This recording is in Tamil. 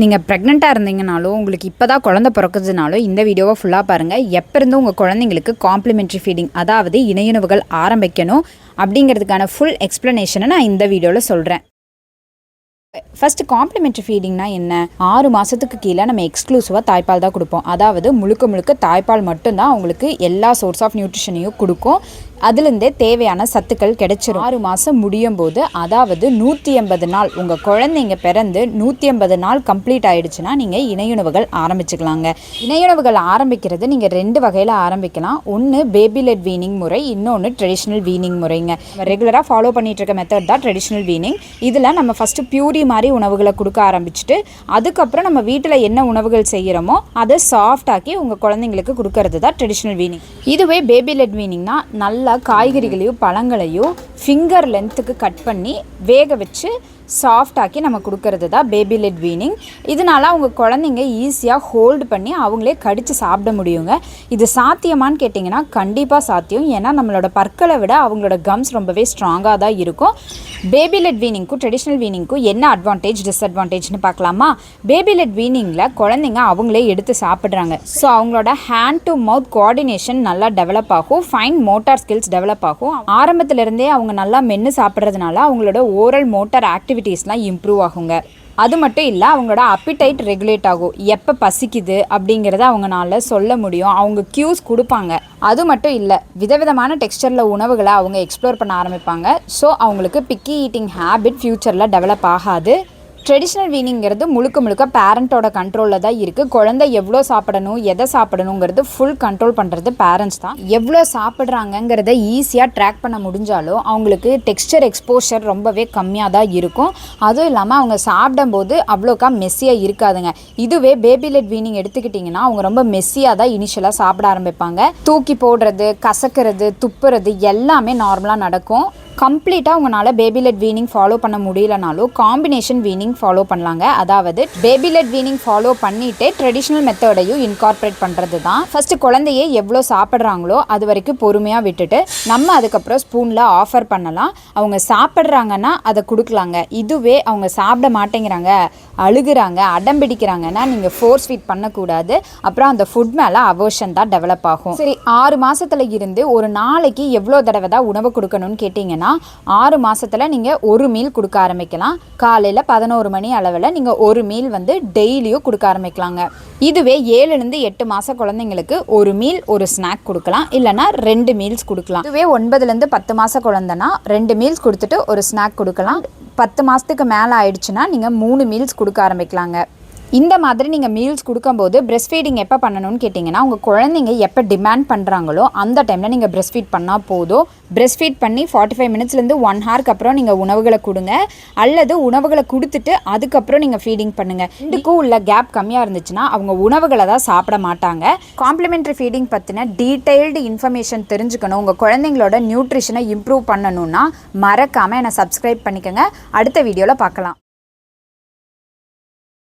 நீங்கள் ப்ரெக்னெண்ட்டாக இருந்தீங்கனாலும் உங்களுக்கு இப்போ தான் குழந்த பிறக்குதுனாலும் இந்த வீடியோவை ஃபுல்லாக பாருங்கள் எப்போ இருந்து உங்கள் குழந்தைங்களுக்கு காம்ப்ளிமெண்ட்ரி ஃபீடிங் அதாவது இணையுணவுகள் ஆரம்பிக்கணும் அப்படிங்கிறதுக்கான ஃபுல் எக்ஸ்ப்ளனேஷனை நான் இந்த வீடியோவில் சொல்கிறேன் ஃபஸ்ட்டு காம்ப்ளிமெண்ட்ரி ஃபீடிங்னா என்ன? ஆறு மாதத்துக்கு கீழே நம்ம எக்ஸ்க்ளூசிவாக தாய்ப்பால் தான் கொடுப்போம். அதாவது முழுக்க முழுக்க தாய்ப்பால் மட்டும்தான் அவங்களுக்கு எல்லா சோர்ஸ் ஆஃப் நியூட்ரிஷனையும் கொடுக்கும். அதுலேருந்தே தேவையான சத்துக்கள் கிடைச்சிரும். ஆறு மாதம் முடியும் போது அதாவது நூற்றி எண்பது நாள் உங்கள் குழந்தைங்க பிறந்து நூற்றி எண்பது நாள் கம்ப்ளீட் ஆகிடுச்சுன்னா நீங்கள் இணையுணவுகள் ஆரம்பிச்சுக்கலாங்க. இணையுணவுகள் ஆரம்பிக்கிறது நீங்கள் ரெண்டு வகையில் ஆரம்பிக்கலாம். ஒன்று பேபி லெட் வீனிங் முறை இன்னொன்று ட்ரெடிஷ்னல் வீனிங் முறைங்க. ரெகுலராக ஃபாலோ பண்ணிட்டு இருக்க மெத்தட் தான் ட்ரெடிஷ்னல் வீனிங் இதில் நம்ம ஃபஸ்ட்டு பியூரி மாதிரி உணவுகளை கொடுக்க ஆரம்பிச்சுட்டு அதுக்கப்புறம் நம்ம வீட்டில் என்ன உணவுகள் செய்கிறோமோ அதை சாஃப்டாக்கி உங்கள் குழந்தைங்களுக்கு கொடுக்கறது தான் ட்ரெடிஷ்னல் வீனிங் இதுவே பேபி லெட் வீனிங்னா நல்லா காய்கறிகளையும் பழங்களையும் ஃபிங்கர் லென்த்துக்கு கட் பண்ணி வேக வச்சு சாஃப்டாக்கி நம்ம கொடுக்கறது தான் பேபி லெட் வீனிங் இதனால அவங்க குழந்தைங்க ஈஸியாக ஹோல்டு பண்ணி அவங்களே கடித்து சாப்பிட முடியுங்க. இது சாத்தியமான்னு கேட்டிங்கன்னா கண்டிப்பாக சாத்தியம். ஏன்னா நம்மளோட பற்களை விட அவங்களோட கம்ஸ் ரொம்பவே ஸ்ட்ராங்காக தான் இருக்கும். பேபி லெட் வீனிங்க்கும் ட்ரெடிஷ்னல் வீனிங்க்கும் என்ன அட்வான்டேஜ் டிஸ்அட்வான்டேஜ்னு பார்க்கலாமா? பேபி லெட் வீனிங்கில் குழந்தைங்க அவங்களே எடுத்து சாப்பிட்றாங்க. ஸோ அவங்களோட ஹேண்ட் டு மவுத் கோஆர்டினேஷன் நல்லா டெவலப் ஆகும். ஃபைன் மோட்டார் ஸ்கில்ஸ் டெவலப் ஆகும். ஆரம்பத்திலிருந்தே அவங்க நல்லா மென்று சாப்பிட்றதுனால அவங்களோட ஓரல் மோட்டார் ஆக்டிவிட்டீஸ்லாம் இம்ப்ரூவ் ஆகுங்க. அது மட்டும் இல்லை அவங்களோட அப்பிடைட் ரெகுலேட் ஆகும். எப்போ பசிக்குது அப்படிங்கிறத அவங்கனால சொல்ல முடியும். அவங்க க்யூஸ் கொடுப்பாங்க. அது மட்டும் இல்லை விதவிதமான டெக்ஸ்டரில் உணவுகளை அவங்க எக்ஸ்ப்ளோர் பண்ண ஆரம்பிப்பாங்க. ஸோ அவங்களுக்கு பிக்கி ஈட்டிங் ஹேபிட் ஃப்யூச்சரில் டெவலப் ஆகாது. ட்ரெடிஷ்னல் வீனிங்கிறது முழுக்க முழுக்க பேரண்ட்டோட கண்ட்ரோலில் தான் இருக்குது குழந்தை எவ்வளோ சாப்பிடணும் எதை சாப்பிடணுங்கிறது ஃபுல் கண்ட்ரோல் பண்ணுறது பேரண்ட்ஸ் தான். எவ்வளோ சாப்பிட்றாங்கங்கிறத ஈஸியாக ட்ராக் பண்ண முடிஞ்சாலும் அவங்களுக்கு டெக்ஸ்டர் எக்ஸ்போஷர் ரொம்பவே கம்மியாக தான் இருக்கும். அதுவும் இல்லாமல் அவங்க சாப்பிடும்போது அவ்வளோக்கா மெஸ்ஸியாக இருக்காதுங்க. இதுவே பேபி லெட் வீனிங் எடுத்துக்கிட்டிங்கன்னா அவங்க ரொம்ப மெஸ்ஸியாக தான் இனிஷியலாக சாப்பிட ஆரம்பிப்பாங்க. தூக்கி போடுறது கசக்கிறது துப்புறது எல்லாமே நார்மலாக நடக்கும். கம்ப்ளீட்டாக உங்களால் பேபி லெட் வீனிங் ஃபாலோ பண்ண முடியலனாலும் காம்பினேஷன் வீனிங் ஃபாலோ பண்ணலாங்க. அதாவது பேபி லெட் வீனிங் ஃபாலோ பண்ணிவிட்டு ட்ரெடிஷ்னல் மெத்தடையும் இன்கார்பரேட் பண்ணுறது தான் ஃபஸ்ட்டு குழந்தையே எவ்வளோ சாப்பிட்றாங்களோ அது வரைக்கும் பொறுமையாக விட்டுட்டு நம்ம அதுக்கப்புறம் ஸ்பூனில் ஆஃபர் பண்ணலாம். அவங்க சாப்பிட்றாங்கன்னா அதை கொடுக்கலாங்க. இதுவே அவங்க சாப்பிட மாட்டேங்கிறாங்க அழுகுறாங்க அடம் பிடிக்கிறாங்கன்னா நீங்கள் ஃபோர்ஸ் ஃபீட் பண்ணக்கூடாது. அப்புறம் அந்த ஃபுட் மேலே அவர்ஷன் தான் டெவலப் ஆகும். சரி ஆறு மாதத்தில் இருந்து ஒரு நாளைக்கு எவ்வளோ தடவை தான் உணவு கொடுக்கணும்னு கேட்டிங்கன்னா ஆறு மாதத்தில் நீங்கள் ஒரு மீல் கொடுக்க ஆரம்பிக்கலாம். காலையில் பதினோரு மணி அளவில் நீங்கள் ஒரு மீல் வந்து டெய்லியும் கொடுக்க ஆரம்பிக்கலாங்க. இதுவே ஏழுலேருந்து எட்டு மாத குழந்தைங்களுக்கு ஒரு மீல் ஒரு ஸ்நாக் கொடுக்கலாம். இல்லைன்னா ரெண்டு மீல்ஸ் கொடுக்கலாம். இதுவே ஒன்பதுலேருந்து பத்து மாத குழந்தைனா ரெண்டு மீல்ஸ் கொடுத்துட்டு ஒரு ஸ்நாக் கொடுக்கலாம். பத்து மாதத்துக்கு மேலே ஆயிடுச்சுன்னா நீங்கள் மூணு மீல்ஸ் கொடுக்க ஆரம்பிக்கலாங்க. இந்த மாதிரி நீங்கள் மீல்ஸ் கொடுக்கும்போது பிரஸ்ட் ஃபீடிங் எப்போ பண்ணணும்னு கேட்டிங்கன்னா உங்கள் குழந்தைங்க எப்போ டிமாண்ட் பண்ணுறாங்களோ அந்த டைமில் நீங்கள் பிரஸ்ட் ஃபீட் பண்ணால் போதும். பிரஸ்ட் ஃபீட் பண்ணி ஃபார்ட்டி ஃபைவ் மினிட்ஸ்லேருந்து ஒன் ஹார்க்கு அப்புறம் நீங்கள் உணவுகளை கொடுங்க. அல்லது உணவுகளை கொடுத்துட்டு அதுக்கப்புறம் நீங்கள் ஃபீடிங் பண்ணுங்கள் இதுக்கும் உள்ள கேப் கம்மியாக இருந்துச்சுன்னா அவங்க உணவுகளை தான் சாப்பிட மாட்டாங்க. காம்ப்ளிமெண்ட்ரி ஃபீடிங் பற்றின டீட்டெயில்டு இன்ஃபர்மேஷன் தெரிஞ்சுக்கணும். உங்கள் குழந்தைங்களோட நியூட்ரிஷனை இம்ப்ரூவ் பண்ணணும்னா மறக்காமல் என்னை சப்ஸ்கிரைப் பண்ணிக்கோங்க. அடுத்த வீடியோவில் பார்க்கலாம்.